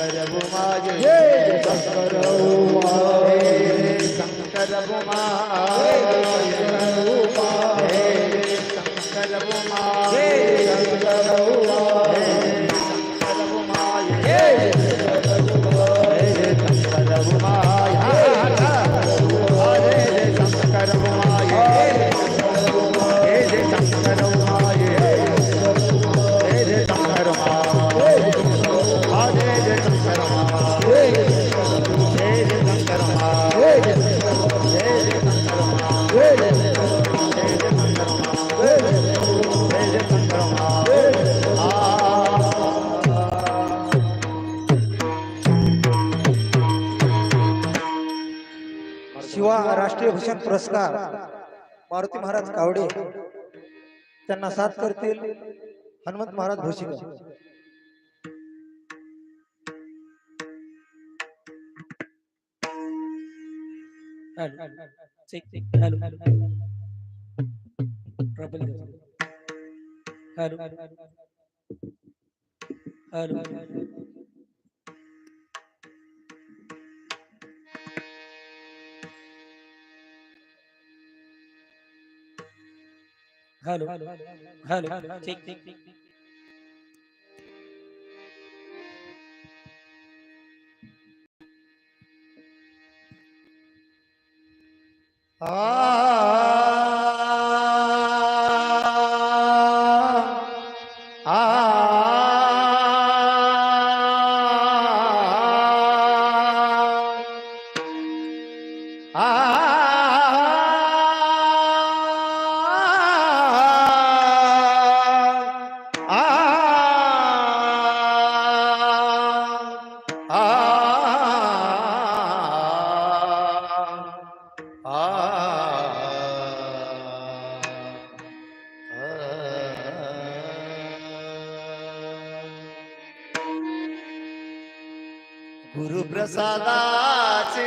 Hey, Bhuma, Shankar Bhuma, Shankar Bhuma, Shankar Bhuma, राष्ट्रीय भूषण पुरस्कार मारुती महाराज कावडे त्यांना साथ करतील Hanumant Maharaj Bhoshikar hello hello hello. Hello hello ठीक ठीक हाँ गुरुप्रसादाचे